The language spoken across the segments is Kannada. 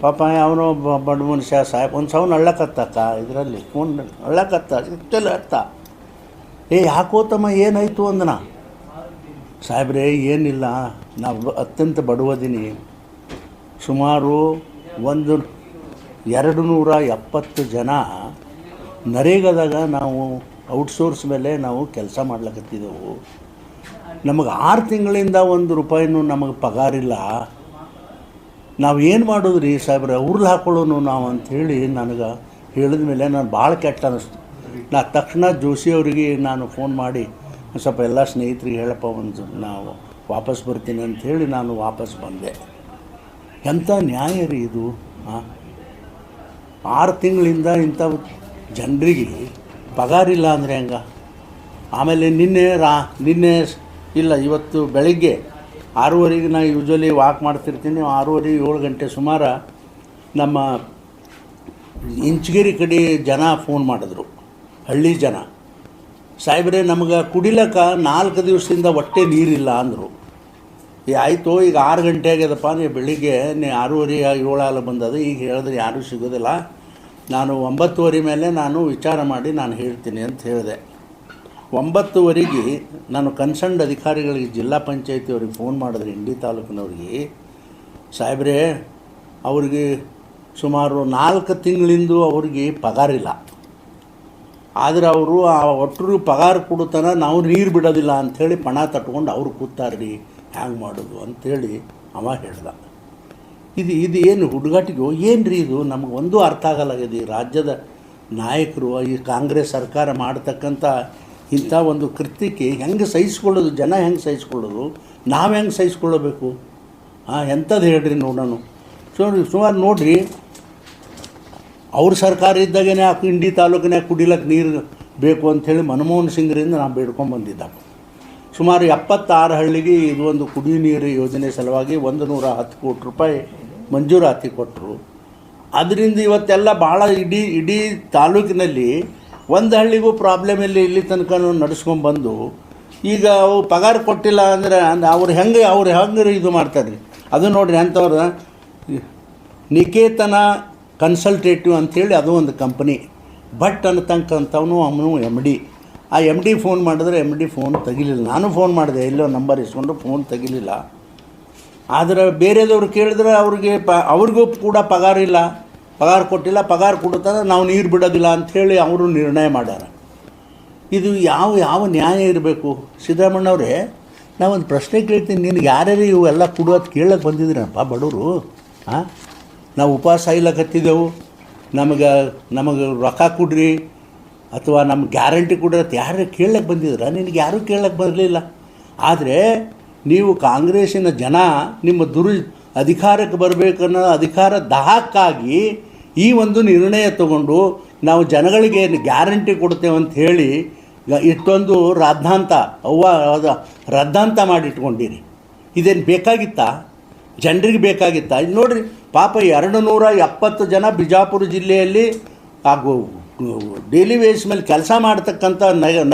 ಪಾಪ ಅವನು ಬಡ ಮನುಷ್ಯ, ಸಾಹೇಬ್, ಒಂದು ಸೌನ್ ಅಳ್ಳಕತ್ತಕ್ಕ ಇದರಲ್ಲಿ. ಫೋನ್ ಅಳ್ಳಕತ್ತ, ಇಷ್ಟೆಲ್ಲ ಅರ್ಥ. ಏ, ಯಾಕೋ ತಮ್ಮ ಏನಾಯಿತು ಅಂದನ? ಸಾಹೇಬ್ರೆ, ಏನಿಲ್ಲ. ನಾವು ಅತ್ಯಂತ ಬಡವದಿನಿ. ಸುಮಾರು ಒಂದು ಎರಡು ನೂರ ಎಪ್ಪತ್ತು ಜನ ನರೇಗದಾಗ ನಾವು ಔಟ್ಸೋರ್ಸ್ ಮೇಲೆ ನಾವು ಕೆಲಸ ಮಾಡ್ಲಕತ್ತಿದ್ದೆವು. ನಮಗೆ ಆರು ತಿಂಗಳಿಂದ ಒಂದು ರೂಪಾಯಿನೂ ನಮಗೆ ಪಗಾರಿಲ್ಲ. ನಾವು ಏನು ಮಾಡೋದು ರೀ ಸಾಹೇಬ್ರೆ? ಉರ್ಲು ಹಾಕೊಳ್ಳೋನು ನಾವು ಅಂಥೇಳಿ ನನಗೆ ಹೇಳಿದ ಮೇಲೆ ನಾನು ಭಾಳ ಕೆಟ್ಟ ಅನ್ನಿಸ್ತು ನಾ ತಕ್ಷಣ ಜೋಶಿ ಅವರಿಗೆ ನಾನು ಫೋನ್ ಮಾಡಿ ಸ್ವಲ್ಪ ಎಲ್ಲ ಸ್ನೇಹಿತರಿಗೆ ಹೇಳಪ್ಪ ಒಂದು ನಾವು ವಾಪಸ್ ಬರ್ತೀನಿ ಅಂಥೇಳಿ ನಾನು ವಾಪಸ್ ಬಂದೆ. ಎಂಥ ನ್ಯಾಯ ರೀ ಇದು ಆರು ತಿಂಗಳಿಂದ ಇಂಥ ಜನರಿಗೆ ಪಗಾರಿಲ್ಲ ಅಂದರೆ ಹೆಂಗ? ಆಮೇಲೆ ನಿನ್ನೆ ರಾ, ನಿನ್ನೆ ಇಲ್ಲ ಇವತ್ತು ಬೆಳಗ್ಗೆ ಆರೂವರೆಗೆ ನಾನು ಯೂಶ್ವಲಿ ವಾಕ್ ಮಾಡ್ತಿರ್ತೀನಿ. ಆರೂವರೆ ಏಳು ಗಂಟೆ ಸುಮಾರು ನಮ್ಮ ಇಂಚಗಿರಿ ಕಡೆ ಜನ ಫೋನ್ ಮಾಡಿದ್ರು. ಹಳ್ಳಿ ಜನ. ಸಾಹೇಬ್ರೆ, ನಮ್ಗೆ ಕುಡಿಲಕ್ಕ ನಾಲ್ಕು ದಿವಸದಿಂದ ಹೊಟ್ಟೆ ನೀರಿಲ್ಲ ಅಂದರು. ಈ ಆಯಿತು, ಈಗ ಆರು ಗಂಟೆ ಆಗ್ಯದಪ್ಪ ನೀವು ಬೆಳಿಗ್ಗೆ ನೀ ಆರೂವರೆ ಏಳಾಲ ಬಂದದ. ಈಗ ಹೇಳಿದ್ರೆ ಯಾರೂ ಸಿಗೋದಿಲ್ಲ. ನಾನು ಒಂಬತ್ತುವರೆ ಮೇಲೆ ನಾನು ವಿಚಾರ ಮಾಡಿ ನಾನು ಹೇಳ್ತೀನಿ ಅಂತ ಹೇಳಿದೆ. ಒಂಬತ್ತುವರೆಗೆ ನಾನು ಕನ್ಸರ್ನ್ಡ್ ಅಧಿಕಾರಿಗಳಿಗೆ ಜಿಲ್ಲಾ ಪಂಚಾಯತಿ ಅವ್ರಿಗೆ ಫೋನ್ ಮಾಡಿದ್ರೆ ಇಂಡಿ ತಾಲೂಕಿನವ್ರಿಗೆ, ಸಾಹೇಬ್ರೆ, ಅವ್ರಿಗೆ ಸುಮಾರು ನಾಲ್ಕು ತಿಂಗಳಿಂದ ಅವ್ರಿಗೆ ಪಗಾರಿಲ್ಲ ಆದರೆ ಅವರು ಆ ಒಟ್ಟರು ಪಗಾರ ಕೊಡುತ್ತಾನೆ ನಾವು ನೀರು ಬಿಡೋದಿಲ್ಲ ಅಂಥೇಳಿ ಪಣ ತಟ್ಕೊಂಡು ಅವ್ರು ಕೂತಾರ್ರಿ, ಹ್ಯಾಂಗೆ ಮಾಡೋದು? ಅಂಥೇಳಿ ಅವ ಹೇಳ್ದ. ಇದು ಇದು ಏನು ಹುಡುಗಾಟಿಗೆ ಏನು ರೀ ಇದು? ನಮಗೆ ಒಂದೂ ಅರ್ಥ ಆಗಲ್ಲ ಈ ರಾಜ್ಯದ ನಾಯಕರು, ಈ ಕಾಂಗ್ರೆಸ್ ಸರ್ಕಾರ ಮಾಡ್ತಕ್ಕಂಥ ಇಂಥ ಒಂದು ಕೃತ್ಯಕ್ಕೆ ಹೆಂಗೆ ಸಹಿಸ್ಕೊಳ್ಳೋದು, ಜನ ಹೆಂಗೆ ಸಹಿಸ್ಕೊಳ್ಳೋದು, ನಾವು ಹೆಂಗೆ ಸಹಿಸ್ಕೊಳ್ಳಬೇಕು? ಹಾಂ ಎಂಥದ್ದು ಹೇಳ್ರಿ ನೋಡೋಣ. ಸೊ ಸುಮಾರು ನೋಡಿರಿ, ಅವ್ರ ಸರ್ಕಾರ ಇದ್ದಾಗೇ ಆ ಇಂಡಿ ತಾಲೂಕಿನಾಗ ಕುಡಿಲಕ್ಕೆ ನೀರು ಬೇಕು ಅಂಥೇಳಿ ಮನಮೋಹನ್ ಸಿಂಗ್ರಿಂದ ನಾವು ಬೇಡ್ಕೊಂಬಂದಿದ್ದ ಸುಮಾರು ಎಪ್ಪತ್ತಾರು ಹಳ್ಳಿಗೆ ಇದು ಒಂದು ಕುಡಿಯೋ ನೀರು ಯೋಜನೆ ಸಲುವಾಗಿ ಒಂದು ನೂರ ಹತ್ತು ಕೋಟಿ ರೂಪಾಯಿ ಮಂಜೂರಾತಿ ಕೊಟ್ಟರು ಅದರಿಂದ ಇವತ್ತೆಲ್ಲ ಭಾಳ ಇಡೀ ಇಡೀ ತಾಲೂಕಿನಲ್ಲಿ ಒಂದು ಹಳ್ಳಿಗೂ ಪ್ರಾಬ್ಲಮ್ ಇಲ್ಲಿ ಇಲ್ಲಿ ತನಕ ನಡೆಸ್ಕೊಂಡ್ಬಂದು ಈಗ ಅವು ಪಗಾರ ಕೊಟ್ಟಿಲ್ಲ ಅಂದರೆ, ಅಂದ್ರೆ ಅವ್ರು ಹೆಂಗೆ ಅವ್ರು ಹೆಂಗೆ ಇದು ಮಾಡ್ತಾರೆ? ರೀ ಅದು ನೋಡಿರಿ ಅಂಥವ್ರು, ನಿಕೇತನ ಕನ್ಸಲ್ಟೇಟಿವ್ ಅಂಥೇಳಿ ಅದು ಒಂದು ಕಂಪನಿ ಭಟ್ ಅನ್ನತಕ್ಕಂಥವನು, ಅವನು ಎಂ ಡಿ ಆ ಎಂ ಡಿ ಫೋನ್ ಮಾಡಿದ್ರೆ ಎಂ ಡಿ ಫೋನ್ ತೆಗಿಲಿಲ್ಲ. ನಾನು ಫೋನ್ ಮಾಡಿದೆ, ಎಲ್ಲೋ ನಂಬರ್ ಇಸ್ಕೊಂಡು ಫೋನ್ ತೆಗಿಲಿಲ್ಲ. ಆದರೆ ಬೇರೆದವ್ರು ಕೇಳಿದ್ರೆ ಅವ್ರಿಗೆ ಪ, ಅವ್ರಿಗೂ ಕೂಡ ಪಗಾರ ಇಲ್ಲ. ಪಗಾರ ಕೊಟ್ಟಿಲ್ಲ, ಪಗಾರ ಕೊಡುತ್ತಾರೆ ನಾವು ನೀರು ಬಿಡೋದಿಲ್ಲ ಅಂಥೇಳಿ ಅವರು ನಿರ್ಣಯ ಮಾಡ್ಯಾರ. ಇದು ಯಾವ ಯಾವ ನ್ಯಾಯ ಇರಬೇಕು? ಸಿದ್ದರಾಮಣ್ಣವರೇ ನಾವೊಂದು ಪ್ರಶ್ನೆ ಕೇಳ್ತೀನಿ. ನಿನಗೆ ಯಾರ್ಯಾರು ಇವೆಲ್ಲ ಕೊಡೋದು ಕೇಳಕ್ಕೆ ಬಂದಿದ್ದೀರಪ್ಪ ಬಡವರು? ಹಾಂ ನಾವು ಉಪವಾಸ ಇಲ್ಲಕತ್ತಿದ್ದೆವು. ನಮಗೆ ನಮಗೆ ರೊಕ್ಕ ಕೊಡ್ರಿ ಅಥವಾ ನಮ್ಮ ಗ್ಯಾರಂಟಿ ಕೊಡ್ರಿ ಅಂತ ಯಾರು ಕೇಳಕ್ಕೆ ಬಂದಿದ್ರ? ನಿನಗೆ ಯಾರೂ ಕೇಳಕ್ಕೆ ಬರಲಿಲ್ಲ. ಆದರೆ ನೀವು ಕಾಂಗ್ರೆಸ್ಸಿನ ಜನ, ನಿಮ್ಮ ದುರು ಅಧಿಕಾರಕ್ಕೆ ಬರಬೇಕನ್ನೋ ಅಧಿಕಾರ ದಾಹಕ್ಕಾಗಿ ಈ ಒಂದು ನಿರ್ಣಯ ತಗೊಂಡು ನಾವು ಜನಗಳಿಗೆ ಗ್ಯಾರಂಟಿ ಕೊಡ್ತೇವೆ ಅಂತ ಹೇಳಿ ಇಷ್ಟೊಂದು ರಾದ್ಧಾಂತ, ಅವ್ವ ಅದು ರದ್ದಾಂತ ಮಾಡಿಟ್ಕೊಂಡಿರಿ. ಇದೇನು ಬೇಕಾಗಿತ್ತಾ? ಜನರಿಗೆ ಬೇಕಾಗಿತ್ತಾ? ಇದು ನೋಡಿರಿ, ಪಾಪ ಎರಡು ನೂರ ಎಪ್ಪತ್ತು ಜನ ಬಿಜಾಪುರ ಜಿಲ್ಲೆಯಲ್ಲಿ ಹಾಗೂ ಡೈಲಿ ವೇಸ್ ಮೇಲೆ ಕೆಲಸ ಮಾಡ್ತಕ್ಕಂಥ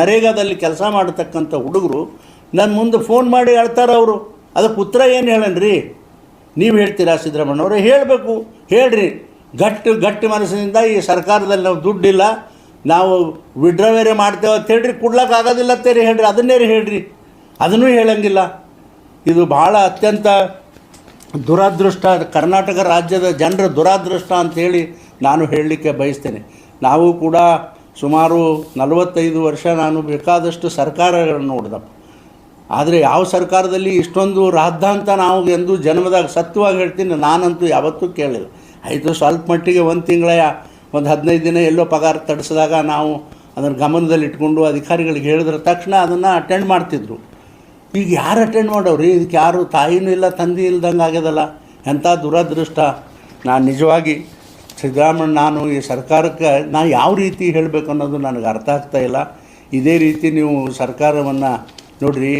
ನರೇಗಾದಲ್ಲಿ ಕೆಲಸ ಮಾಡ್ತಕ್ಕಂಥ ಹುಡುಗರು ನನ್ನ ಮುಂದೆ ಫೋನ್ ಮಾಡಿ ಹೇಳ್ತಾರೆ ಅವರು. ಅದಕ್ಕೆ ಉತ್ತರ ಏನು ಹೇಳನ್ರಿ? ನೀವು ಹೇಳ್ತೀರಾ ಸಿದ್ದರಾಮಣ್ಣವ್ರೆ ಹೇಳಬೇಕು. ಹೇಳ್ರಿ. ಗಟ್ಟಿ ಗಟ್ಟಿ ಮನಸ್ಸಿನಿಂದ ಈ ಸರ್ಕಾರದಲ್ಲಿ ನಾವು ದುಡ್ಡಿಲ್ಲ, ನಾವು ವಿಡ್ರಾವೇರೆ ಮಾಡ್ತೇವೆ ಅಂತ ಹೇಳ್ರಿ ಕೊಡ್ಲಕ್ಕಾಗೋದಿಲ್ಲ ಆಗೋದಿಲ್ಲ ಅಂತ ಹೇಳ್ರಿ. ಅದನ್ನೇ ಹೇಳ್ರಿ. ಅದನ್ನೂ ಹೇಳಂಗಿಲ್ಲ. ಇದು ಭಾಳ ಅತ್ಯಂತ ದುರಾದೃಷ್ಟ. ಕರ್ನಾಟಕ ರಾಜ್ಯದ ಜನರ ದುರಾದೃಷ್ಟ ಅಂಥೇಳಿ ನಾನು ಹೇಳಲಿಕ್ಕೆ ಬಯಸ್ತೇನೆ. ನಾವು ಕೂಡ ಸುಮಾರು ನಲವತ್ತೈದು ವರ್ಷ ನಾನು ಬೇಕಾದಷ್ಟು ಸರ್ಕಾರಗಳನ್ನು ನೋಡಿದಪ್ಪ. ಆದರೆ ಯಾವ ಸರ್ಕಾರದಲ್ಲಿ ಇಷ್ಟೊಂದು ರಾದ್ದಾಂತ ನಾವು ಎಂದು ಜನ್ಮದಾಗ ಸತ್ಯವಾಗಿ ಹೇಳ್ತೀನಿ, ನಾನಂತೂ ಯಾವತ್ತೂ ಕೇಳಿಲ್ಲ ಆಯಿತು, ಸ್ವಲ್ಪ ಮಟ್ಟಿಗೆ ಒಂದು ತಿಂಗಳ ಒಂದು ಹದಿನೈದು ದಿನ ಎಲ್ಲೋ ಪಗಾರ ತಡಿಸಿದಾಗ ನಾವು ಅದನ್ನು ಗಮನದಲ್ಲಿ ಇಟ್ಕೊಂಡು ಅಧಿಕಾರಿಗಳಿಗೆ ಹೇಳಿದ್ರ ತಕ್ಷಣ ಅದನ್ನು ಅಟೆಂಡ್ ಮಾಡ್ತಿದ್ರು. ಈಗ ಯಾರು ಅಟೆಂಡ್ ಮಾಡೋರು? ಇದಕ್ಕೆ ಯಾರು ತಾಯಿನೂ ಇಲ್ಲ, ತಂದೆ ಇಲ್ದಂಗೆ ಆಗ್ಯದಲ್ಲ? ಎಂಥ ದುರದೃಷ್ಟ. ನಾನು ನಿಜವಾಗಿ ಸಿದ್ದರಾಮಣ್ಣ ನಾನು ಈ ಸರ್ಕಾರಕ್ಕೆ ನಾನು ಯಾವ ರೀತಿ ಹೇಳಬೇಕು ಅನ್ನೋದು ನನಗೆ ಅರ್ಥ ಆಗ್ತಾ ಇಲ್ಲ. ಇದೇ ರೀತಿ ನೀವು ಸರ್ಕಾರವನ್ನು ನೋಡ್ರಿ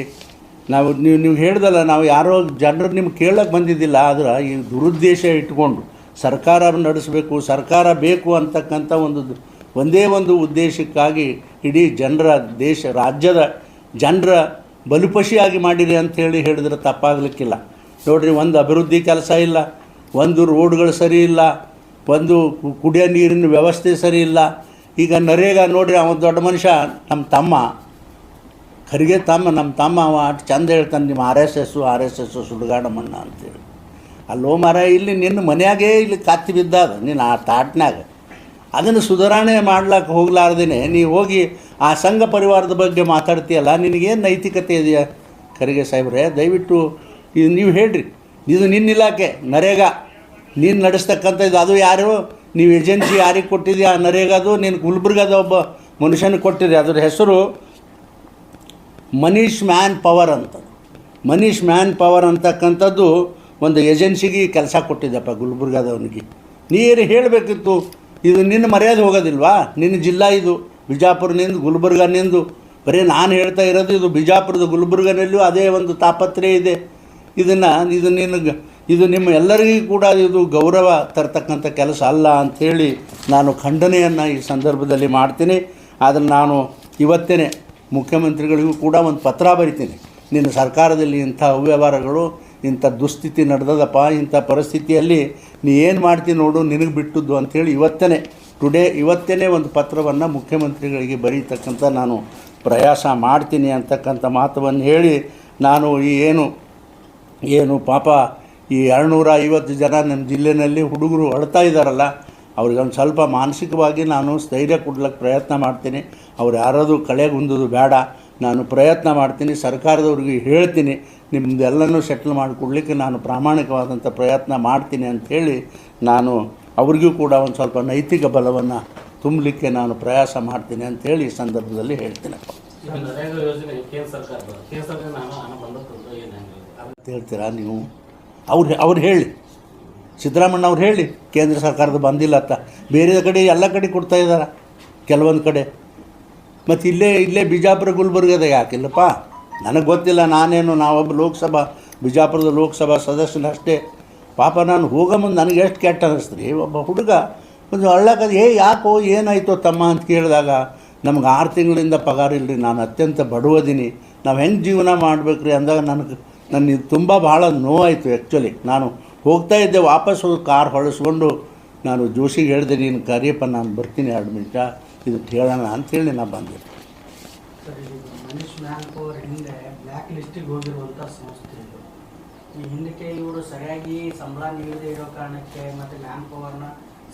ನಾವು ನೀವು ನೀವು ಹೇಳ್ದಲ್ಲ, ನಾವು ಯಾರೋ ಜನರು ನಿಮ್ಗೆ ಕೇಳೋಕ್ಕೆ ಬಂದಿದ್ದಿಲ್ಲ, ಆದ್ರೆ ಈ ದುರುದ್ದೇಶ ಇಟ್ಕೊಂಡು ಸರ್ಕಾರ ನಡೆಸಬೇಕು, ಸರ್ಕಾರ ಬೇಕು ಅಂತಕ್ಕಂಥ ಒಂದು ಒಂದೇ ಒಂದು ಉದ್ದೇಶಕ್ಕಾಗಿ ಇಡೀ ಜನರ ದೇಶ, ರಾಜ್ಯದ ಜನರ ಬಲುಪಶಿಯಾಗಿ ಮಾಡಿರಿ ಅಂಥೇಳಿ ಹೇಳಿದ್ರೆ ತಪ್ಪಾಗಲಿಕ್ಕಿಲ್ಲ. ನೋಡಿರಿ, ಒಂದು ಅಭಿವೃದ್ಧಿ ಕೆಲಸ ಇಲ್ಲ, ಒಂದು ರೋಡ್ಗಳು ಸರಿ ಇಲ್ಲ, ಒಂದು ಕುಡಿಯೋ ನೀರಿನ ವ್ಯವಸ್ಥೆ ಸರಿ ಇಲ್ಲ. ಈಗ ನರೇಗ ನೋಡಿರಿ ಅವನು ದೊಡ್ಡ ಮನುಷ್ಯ, ನಮ್ಮ ತಮ್ಮ. ಖರಿಗೆ ತಮ್ಮ, ನಮ್ಮ ತಮ್ಮ ಅವ ಅಷ್ಟು ಚಂದ ಹೇಳ್ತಾನೆ, ನಿಮ್ಮ R S S, R S S ಸುಡುಗಾಡ ಮಣ್ಣ ಅಂತೇಳಿ. ಅಲ್ಲೋ ಮರ ಇಲ್ಲಿ ನಿನ್ನ ಮನೆಯಾಗೇ ಇಲ್ಲಿ ಕತ್ತಿ ಬಿದ್ದಾಗ ನೀನು ಆ ತಾಟ್ನಾಗ ಅದನ್ನು ಸುಧಾರಣೆ ಮಾಡ್ಲಿಕ್ಕೆ ಹೋಗ್ಲಾರ್ದೇನೆ ನೀವು ಹೋಗಿ ಆ ಸಂಘ ಪರಿವಾರದ ಬಗ್ಗೆ ಮಾತಾಡ್ತೀಯಲ್ಲ, ನಿನಗೇನು ನೈತಿಕತೆ ಇದೆಯಾ? ಖರಿಗೆ ಸಾಹೇಬ್ರೆ, ದಯವಿಟ್ಟು ಇದು ನೀವು ಹೇಳ್ರಿ. ಇದು ನಿನ್ನ ಇಲಾಖೆ, ನರೇಗಾ. ನೀನು ನಡೆಸ್ತಕ್ಕಂಥ ಇದು, ಅದು ಯಾರು? ನೀವು ಏಜೆನ್ಸಿ ಯಾರಿಗೆ ಕೊಟ್ಟಿದ್ಯಾ? ನರೇಗಾದು, ನೀನು ಗುಲ್ಬರ್ಗದ ಒಬ್ಬ ಮನುಷ್ಯನಿಗೆ ಕೊಟ್ಟಿರಿ ಅದ್ರ ಹೆಸರು ಮನೀಶ್ ಮ್ಯಾನ್ ಪವರ್ ಅಂತ ಮನೀಷ್ ಮ್ಯಾನ್ ಪವರ್ ಅಂತಕ್ಕಂಥದ್ದು ಒಂದು ಏಜೆನ್ಸಿಗೆ ಕೆಲಸ ಕೊಟ್ಟಿದ್ದಪ್ಪ ಗುಲ್ಬರ್ಗಾದವನಿಗೆ. ನೀರು ಹೇಳಬೇಕಿತ್ತು, ಇದು ನಿನ್ನ ಮರ್ಯಾದೆ ಹೋಗೋದಿಲ್ವಾ? ನಿನ್ನ ಜಿಲ್ಲಾ ಇದು, ಬಿಜಾಪುರನಿಂದ ಗುಲ್ಬರ್ಗನಿಂದ. ಬರೀ ನಾನು ಹೇಳ್ತಾ ಇರೋದು ಇದು ಬಿಜಾಪುರದ ಗುಲ್ಬರ್ಗನಲ್ಲೂ ಅದೇ ಒಂದು ತಾಪತ್ರೆ ಇದೆ. ಇದನ್ನು, ಇದು ನಿನಗೆ, ಇದು ನಿಮ್ಮ ಎಲ್ಲರಿಗೂ ಕೂಡ ಇದು ಗೌರವ ತರ್ತಕ್ಕಂಥ ಕೆಲಸ ಅಲ್ಲ ಅಂಥೇಳಿ ನಾನು ಖಂಡನೆಯನ್ನು ಈ ಸಂದರ್ಭದಲ್ಲಿ ಮಾಡ್ತೀನಿ. ಆದರೆ ನಾನು ಇವತ್ತೇ ಮುಖ್ಯಮಂತ್ರಿಗಳಿಗೂ ಕೂಡ ಒಂದು ಪತ್ರ ಬರಿತೀನಿ. ನಿನ್ನ ಸರ್ಕಾರದಲ್ಲಿ ಇಂಥ ಅವ್ಯವಹಾರಗಳು, ಇಂಥ ದುಸ್ಥಿತಿ ನಡೆದದಪ್ಪ, ಇಂಥ ಪರಿಸ್ಥಿತಿಯಲ್ಲಿ ನೀ ಏನು ಮಾಡ್ತೀನಿ ನೋಡು, ನಿನಗೆ ಬಿಟ್ಟದ್ದು ಅಂಥೇಳಿ ಇವತ್ತೇ ಟುಡೇ ಇವತ್ತೇ ಒಂದು ಪತ್ರವನ್ನು ಮುಖ್ಯಮಂತ್ರಿಗಳಿಗೆ ಬರೀತಕ್ಕಂಥ ನಾನು ಪ್ರಯಾಸ ಮಾಡ್ತೀನಿ ಅಂತಕ್ಕಂಥ ಮಾತವನ್ನು ಹೇಳಿ ನಾನು ಈ ಏನು ಏನು ಪಾಪ ಈ ಎರಡುನೂರ ಐವತ್ತು ಜನ ನಮ್ಮ ಜಿಲ್ಲೆಯಲ್ಲಿ ಹುಡುಗರು ಅಳ್ತಾ ಇದ್ದಾರಲ್ಲ ಅವ್ರಿಗೆ ಒಂದು ಸ್ವಲ್ಪ ಮಾನಸಿಕವಾಗಿ ನಾನು ಸ್ಥೈರ್ಯ ಕೊಡ್ಲಿಕ್ಕೆ ಪ್ರಯತ್ನ ಮಾಡ್ತೀನಿ. ಅವ್ರು ಯಾರಾದರೂ ಕಳೆಗುಂದೋದು ಬೇಡ. ನಾನು ಪ್ರಯತ್ನ ಮಾಡ್ತೀನಿ. ಸರ್ಕಾರದವ್ರಿಗೆ ಹೇಳ್ತೀನಿ. ನಿಮ್ಮದೆಲ್ಲನೂ ಸೆಟ್ಲ್ ಮಾಡಿಕೊಡ್ಲಿಕ್ಕೆ ನಾನು ಪ್ರಾಮಾಣಿಕವಾದಂಥ ಪ್ರಯತ್ನ ಮಾಡ್ತೀನಿ ಅಂಥೇಳಿ ನಾನು ಅವ್ರಿಗೂ ಕೂಡ ಒಂದು ಸ್ವಲ್ಪ ನೈತಿಕ ಬಲವನ್ನು ತುಂಬಲಿಕ್ಕೆ ನಾನು ಪ್ರಯಾಸ ಮಾಡ್ತೀನಿ ಅಂಥೇಳಿ ಈ ಸಂದರ್ಭದಲ್ಲಿ ಹೇಳ್ತೀನಿ. ಅಂತ ಹೇಳ್ತೀರಾ ನೀವು? ಅವ್ರು ಅವ್ರು ಹೇಳಿ. ಸಿದ್ದರಾಮಣ್ಣ ಅವ್ರು ಹೇಳಿ, ಕೇಂದ್ರ ಸರ್ಕಾರದ ಬಂದಿಲ್ಲ ಅಂತ. ಬೇರೆ ಕಡೆ ಎಲ್ಲ ಕಡೆ ಕೊಡ್ತಾ ಇದ್ದಾರೆ ಕೆಲವೊಂದು ಕಡೆ. ಮತ್ತು ಇಲ್ಲೇ ಇಲ್ಲೇ ಬಿಜಾಪುರ ಗುಲ್ಬರ್ಗದ ಯಾಕಿಲ್ಲಪ್ಪ? ನನಗೆ ಗೊತ್ತಿಲ್ಲ, ನಾನೇನು, ನಾವೊಬ್ಬ ಲೋಕಸಭಾ, ಬಿಜಾಪುರದ ಲೋಕಸಭಾ ಸದಸ್ಯನಷ್ಟೇ ಪಾಪ ನಾನು ಹೋಗೋ ಮುಂದೆ ನನಗೆ ಎಷ್ಟು ಕೆಟ್ಟ ಅನ್ನಿಸ್ತು ರೀ? ಒಬ್ಬ ಹುಡುಗ ಒಂದು ಹಳ್ಳಕ್ಕದು ಏ, ಯಾಕೋ, ಏನಾಯ್ತೋ ತಮ್ಮ ಅಂತ ಕೇಳಿದಾಗ, ನಮ್ಗೆ ಆರು ತಿಂಗಳಿಂದ ಪಗಾರ ಇಲ್ಲರಿ ನಾನು ಅತ್ಯಂತ ಬಡವದೀನಿ. ನಾವು ಹೆಂಗೆ ಜೀವನ ಮಾಡಬೇಕ್ರಿ? ಅಂದಾಗ, ನನಗೆ ನನಗೆ ತುಂಬ ಭಾಳ ನೋವಾಯಿತು ಆ್ಯಕ್ಚುಲಿ ನಾನು ಹೋಗ್ತಾ ಇದ್ದೆ ವಾಪಸ್ ಹೋಗಿ ಕಾರ್ ಹೊಳಿಸ್ಕೊಂಡು ನಾನು ಜೋಶಿಗೆ ಹೇಳಿದೆ ನೀನು ಕರಿಯಪ್ಪ ನಾನು ಬರ್ತೀನಿ ಎರಡು ನಿಮಿಷ ಇದು ಹೇಳೋಣ ಅಂತೇಳಿ ನಾನು ಬಂದೆ. ಈ ಹಿಂದಕ್ಕೆ ಇವರು ಸರಿಯಾಗಿ ಸಂಬಳ ನೀಡದೇ ಇರೋ ಕಾರಣಕ್ಕೆ ಮತ್ತು ಮ್ಯಾನ್ ಪವರ್ನ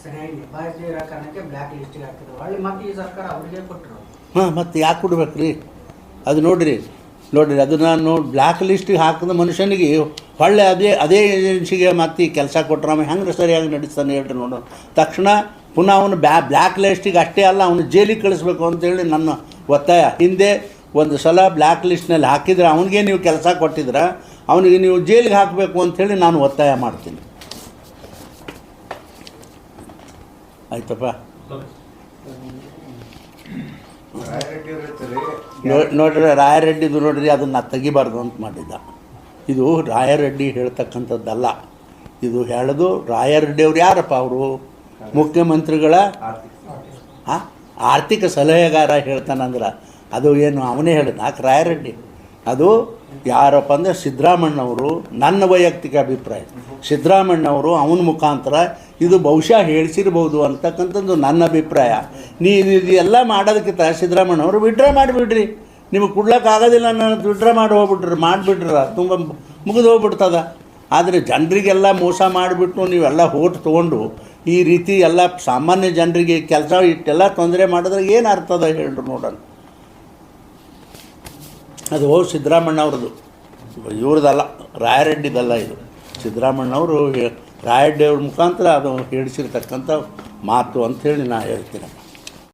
ಸರಿಯಾಗಿ ನಿಭಾಯಿಸದೇ ಇರೋ ಕಾರಣಕ್ಕೆ ಬ್ಲ್ಯಾಕ್ ಲಿಸ್ಟಿಗೆ ಹಾಕಿದ್ರು. ಹೊಳ್ಳಿ ಮತ್ತೆ ಈ ಸರ್ಕಾರ ಅವರಿಗೆ ಕೊಟ್ಟರು ಹಾಂ ಮತ್ತು ಯಾಕೆ ಕೊಡ್ಬೇಕು ರೀ ಅದು ನೋಡಿರಿ ನೋಡಿರಿ ಅದು ನಾನು ಬ್ಲ್ಯಾಕ್ ಲಿಸ್ಟಿಗೆ ಹಾಕಿದ ಮನುಷ್ಯನಿಗೆ ಹೊಳ್ಳೆ ಅದೇ ಅದೇ ಏಜೆನ್ಸಿಗೆ ಮತ್ತೆ ಈ ಕೆಲಸ ಕೊಟ್ಟರೆ ಅವ ಹೆಂಗೆ ಸರಿಯಾಗಿ ನಡೆಸ್ತಾನೆ ಹೇಳ್ರಿ ನೋಡು. ತಕ್ಷಣ ಪುನಃ ಅವನು ಬ್ಯಾ ಬ್ಲ್ಯಾಕ್ ಲಿಸ್ಟಿಗೆ ಅಷ್ಟೇ ಅಲ್ಲ ಅವನು ಜೈಲಿಗೆ ಕಳಿಸ್ಬೇಕು ಅಂತೇಳಿ ನನ್ನ ಒತ್ತಾಯ. ಹಿಂದೆ ಒಂದು ಸಲ ಬ್ಲ್ಯಾಕ್ ಲಿಸ್ಟ್ನಲ್ಲಿ ಹಾಕಿದ್ರೆ ಅವನಿಗೆ ನೀವು ಕೆಲಸ ಕೊಟ್ಟಿದ್ರೆ ಅವನಿಗೆ ನೀವು ಜೈಲಿಗೆ ಹಾಕಬೇಕು ಅಂಥೇಳಿ ನಾನು ಒತ್ತಾಯ ಮಾಡ್ತೀನಿ. ಆಯ್ತಪ್ಪ? ನೋಡ್ರಿ ರಾಯರೆಡ್ಡಿದು ನೋಡ್ರಿ ಅದನ್ನು ತೆಗಿಬಾರ್ದು ಅಂತ ಮಾಡಿದ್ದ. ಇದು ರಾಯರೆಡ್ಡಿ ಹೇಳ್ತಕ್ಕಂಥದ್ದಲ್ಲ. ಇದು ಹೇಳೋದು ರಾಯರೆಡ್ಡಿ ಅವ್ರು ಯಾರಪ್ಪ ಅವರು? ಮುಖ್ಯಮಂತ್ರಿಗಳ ಆರ್ಥಿಕ ಸಲಹೆಗಾರ ಹೇಳ್ತಾನಂದ್ರೆ. ಅದು ಏನು ಅವನೇ ಹೇಳಿದ ನಾಲ್ಕು ರಾಯರೆಡ್ಡಿ? ಅದು ಯಾರಪ್ಪ ಅಂದರೆ ಸಿದ್ದರಾಮಣ್ಣವರು ನನ್ನ ವೈಯಕ್ತಿಕ ಅಭಿಪ್ರಾಯ. ಸಿದ್ದರಾಮಣ್ಣವರು ಅವನ ಮುಖಾಂತರ ಇದು ಬಹುಶಃ ಹೇಳಿಸಿರ್ಬೋದು ಅಂತಕ್ಕಂಥದ್ದು ನನ್ನ ಅಭಿಪ್ರಾಯ. ನೀವು ಇದೆಲ್ಲ ಮಾಡೋದಕ್ಕಿಂತ ಸಿದ್ದರಾಮಣ್ಣವರು ವಿಡ್ರಾ ಮಾಡಿಬಿಡ್ರಿ. ನಿಮಗೆ ಕೊಡ್ಲಕ್ಕಾಗೋದಿಲ್ಲ ನಾನು ವಿಡ್ರಾ ಮಾಡಿ ಹೋಗ್ಬಿಟ್ರಿ, ಮಾಡಿಬಿಟ್ರ ತುಂಬ ಮುಗಿದು ಹೋಗ್ಬಿಡ್ತದ ಆದರೆ ಜನರಿಗೆಲ್ಲ ಮೋಸ ಮಾಡಿಬಿಟ್ಟು ನೀವೆಲ್ಲ ಓಟ್ ತೊಗೊಂಡು ಈ ರೀತಿ ಎಲ್ಲ ಸಾಮಾನ್ಯ ಜನರಿಗೆ ಕೆಲಸ ಇಟ್ಟೆಲ್ಲ ತೊಂದರೆ ಮಾಡಿದ್ರೆ ಏನು ಅರ್ಥದ ಹೇಳ್ರಿ ನೋಡೋಣ. ಅದು ಸಿದ್ದರಾಮಣ್ಣ ಅವ್ರದ್ದು ಇವ್ರದ್ದಲ್ಲ, ರಾಯರೆಡ್ಡಿದಲ್ಲ ಇದು. ಸಿದ್ದರಾಮಣ್ಣವರು ರಾಯರೆಡ್ಡಿ ಅವ್ರ ಮುಖಾಂತರ ಅದು ಹೇಳಿಸಿರ್ತಕ್ಕಂಥ ಮಾತು ಅಂಥೇಳಿ ನಾನು ಹೇಳ್ತೀನಿ.